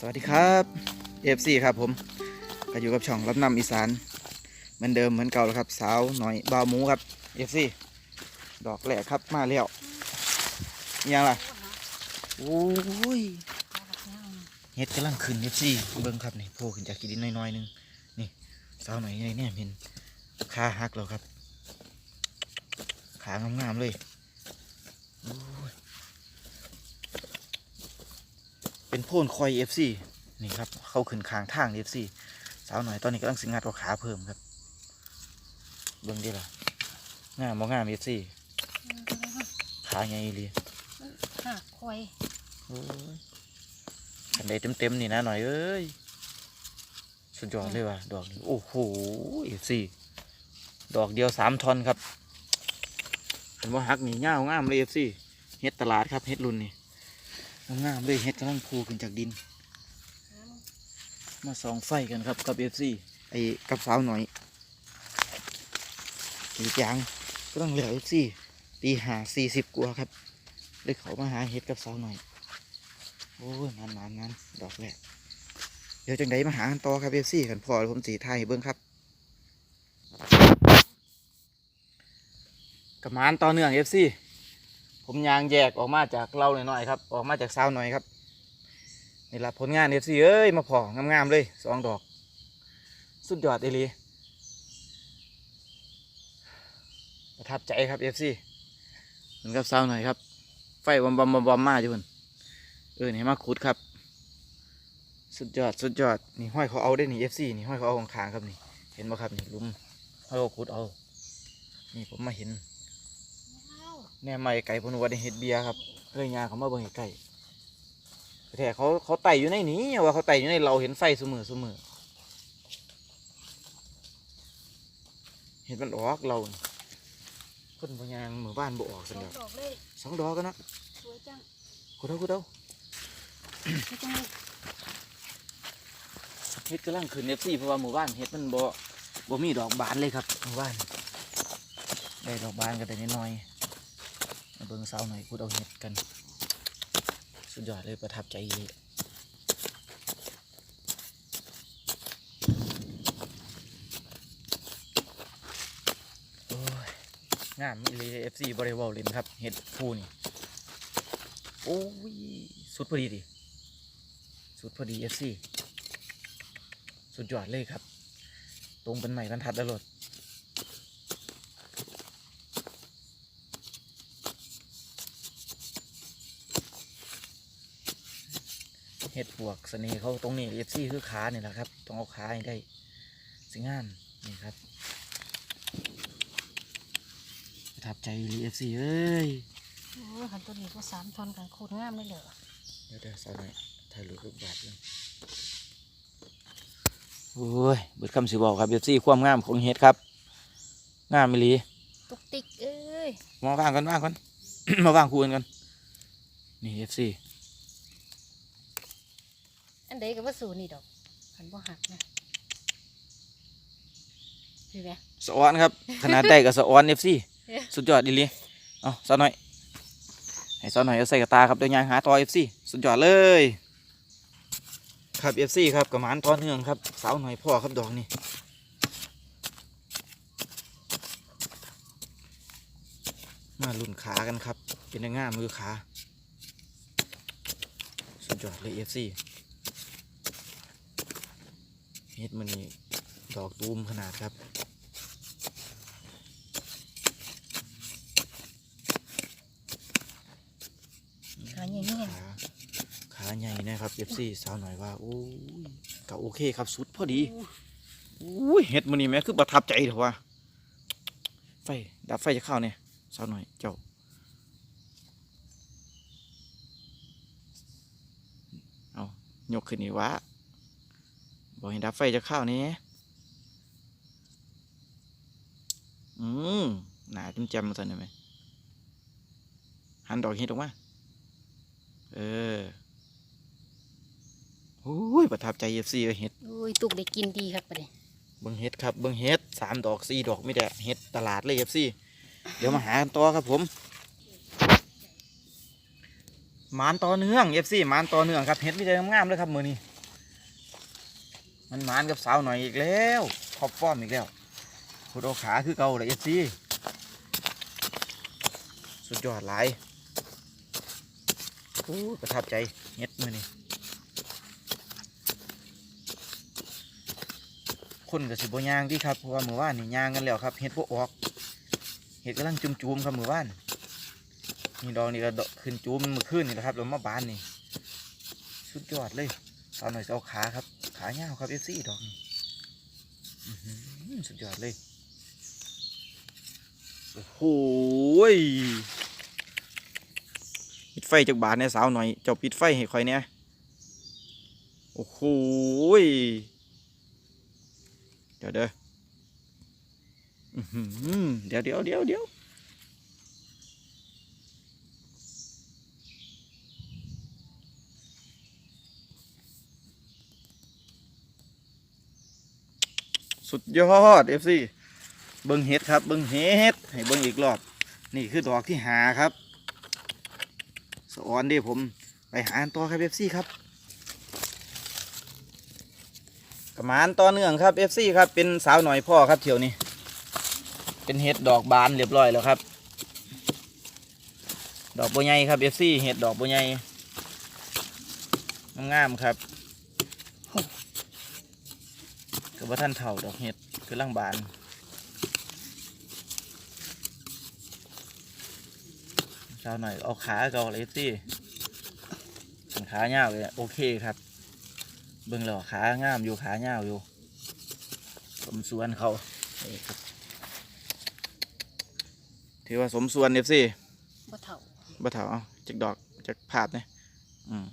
สวัสดีครับ FC ครับผมก็อยู่กับช่องรับนำอีสานเหมือนเดิมเหมือนเก่าแล้วครับสาวหน่อยบาวหมูครับ FC ดอกแหลกครับมาแล้วยังล่ะโอ้ยเฮ็ดกำลังขึ้น FC เบิ่งครับนี่โผล่ขึ้นจากกีดินน้อยๆหนึงนี่สาวหน่อยนี่เนี่ยเห็นขาหักแล้วครับขางามๆเลยโอ้ย เป็น โพนคอย FC นี่ครับ เข้าขึ้นคางทาง FC สาวหน่อยตอนนี้กำลังสิงัดเอาขาเพิ่มครับเบิ่งดิล่ะงามบ่งาม FC ขาใหญ่เลยหักคอยโอ้ยกันได้เต็มๆนี่นะหน่อยเอ้ยสุดยอดเลยว่ะดอกนี้โอ้โห FC ดอกเดียวสามท่อนครับเห็นว่าหักนี่ง่าวงามเลย FC เฮ็ดตลาดครับเฮ็ดรุ่นนี่ งามๆเลยเฮ็ดกำลังพูขึ้นจากดิน มาสองไฟกันครับกับเอฟซีไอ้กับสาวหน่อยอีกอย่างก็ต้องเหลือเอฟซีตีหาสี่สิบกว่าครับเลยเขามาหาเห็ดกับสาวหน่อยโอ้ยนานนานนานดอกแรกเดี๋ยวจังไดมาหากันต่อครับเอฟซีกันพอผมสีไทยเบิ้งครับกับมานต่อเนื่องเอฟซี ผมยางแยกออกมาจากเราหน่อยๆครับออกมาจากสาวหน่อยครับนี่ละผลงานเอฟซีเอ้ยมาพองามๆเลยสองดอก สุดยอดเอลีประทับใจครับเอฟซีเหมือนกับเศร้าหน่อยครับ ไฟบอมบอมบอมบอมมาอยู่คนเออนี่มาขุดครับ สุดยอดสุดยอดนี่ห้อยเขาเอาได้นี่เอฟซีนี่ห้อยเขาเอาของขางครับนี่เห็นไหมครับนี่ลุมห้อยเขาขุดเอา นี่ผมมาเห็น แน่ไม่ไก่เพนวัดเห็ดเบียร์ครับเลยยางเขามาเบิ่งไก่แต่เขาเขาไต่อยู่ในนี้ว่าเขาไต่อยู่ในเราเห็นไฟเสมอเสมอเห็นมันออกเรานี่คนพยางหมู่บ้านบ่ออกสสันองแล้วดอกเลยสองดอกกันนะสวยจังกูเท่ากูเท่าไม่จังเลยเฮ็ดกำลังขึ้นเอฟซีเพราะว่าหมู่บ้านเฮ็ดมันบ่บ่มีดอกบานเลยครับหมู่บ้านได้ดอกบานกันแต่น้อยๆมา เบิ่งเสาหน่อยกูเอาเฮ็ดกัน สุดยอดเลยประทับใจงามอีเลยเอฟซีบริวารเล่นครับเฮ็ดผู้นี่ โอ้ย สุดพอดีดิสุดพอดีเอฟซีสุดยอดเลยครับ ตรงเป็นใหม่บรรทัดแล้วหลด ห็ดปวกเสน่ห์เขาตรงนี้เอฟซีคือขาเนี่ยแหละครับต้องเอาขาให้ได้สิงานนี่ครับประทับใจรีเอฟซีเอ้ยโอ้ยขันตัวนี้ก็สามทอนกันโคตรงามเลยเหรอเดี๋ยวเดี๋ยวสาวหน่อยถ่ายรูปรูปบาทเลยโอ้ยเบิดคำสิบอกครับเอฟซีความงามของเห็ดครับงามมิลีตุกติกเอ้ยมาว่างกันว่างกัน มาว่างคูกันกันนี่เอฟซี อันใดก็ว่าสูนี่ดอกขันบ่หักนะเห็นไหม สะออนครับ ขนาดได้กับสะออนเอฟซีสุดยอดดีเลยเอาสาวหน่อย ให้สาวหน่อยเอาใส่กระตาครับเดี๋ยวยางหาต่อเอฟซีสุดยอดเลย ครับเอฟซีครับกระหมานต่อเนื่องครับสาวหน่อยพ่อครับดอกนี่มาลุ่นขากันครับ เป็นยังง่ามมือขา สุดยอดเลยเอฟซี เฮ็ดมันนี่ดอกตูมขนาดครับขาใหญ่เนี่ยขาขาใหญ่นะครับเอฟซีสาวหน่อยว่าโอ้ยก็โอเคครับสุดพอดีอุ้ยเห็ดมันนี่แม่คือประทับใจเถอะวะไฟดับไฟจะเข้าเนี่ยสาวหน่อยเจ้าเอายกขึ้นนี่วะ บอกให้ดับไฟจะเข้าเนี่ยอืมหนาจำจำมาสันได้ไหมหันดอกเห็ดออกมา เออโอ้ยประทับใจเอฟซีเห็ดโอ้ยตุกได้กินดีครับประเดี๋ยวเบิ้งเห็ดครับเบิ้งเห็ดสามดอกสี่ดอกไม่ได้เห็ดตลาดเลยเอฟซีเดี๋ยวมาหากันต่อครับผมหมานต่อเนื่องเอฟซีหมานต่อเนื่องครับเห็ดไม่ได้งามๆเลยครับมือนี้ มันหมานกับสาวหน่อยอีกแล้วท็อปฟอมอีกแล้วโคตรเอาขาคือเก่าเลยเอฟซีสุดยอดหลายโอ้ประทับใจเฮ็ดมือนี่คนกับสิบยางที่ครับเพราะว่ามือว่านนี่ยางกันแล้วครับเฮ็ดพวกออกเฮ็ดกำลังจุ่มๆครับมือว่านนี่ดอกนี่ก็ดขึ้นจูมมือขึ้นนี่แหละครับแล้วมาบานนี่สุดยอดเลยสาวหน่อยจะเอาขาครับ ขาเงาวครับเอฟซีดอกอสุดยอดเลย โอ้โหยปิดไฟจากบาทเนี่ยสาวหน่อยเจ้าปิดไฟให้คอยเนี่ยโอ้โหยเดี๋ยวเด้ออื้อหือเดี๋ยวเดี๋ยวเดี๋ยวเดี๋ยว สุดยอดเอฟซีเบิ้งเฮ็ดครับ เบิ้งเฮ็ดให้เบิ้งอีกรอบ นี่คือดอกที่หาครับ สออนเดิผมไปหาอันต่อครับเอฟซีครับกระมานต่อเนื่องครับเอฟซีครับเป็นสาวหน่อยพ่อครับเที่ยวนี้ เป็นเห็ดดอกบานเรียบร้อยแล้วครับ ดอกบัวใหญ่ครับเอฟซีเห็ดดอกบัวใหญ่งามๆครับก็ บ่ท่านเถ่าดอกเห็ดคือล่างบานเช้าหน่อยเอาขาเกาเลยสิเป็นขาเงาวเลยอะโอเคครับ เบิ่งแล้วขางามอยู่ขาเงาวอยู่สมส่วนเขานี่ครับถือว่าสมส่วนเอฟซีบ่เท่าบ่เถาเอาจากดอกจากภาพเนี่ยอืม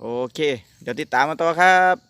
โอเค เดี๋ยวติดตามมาต่อครับ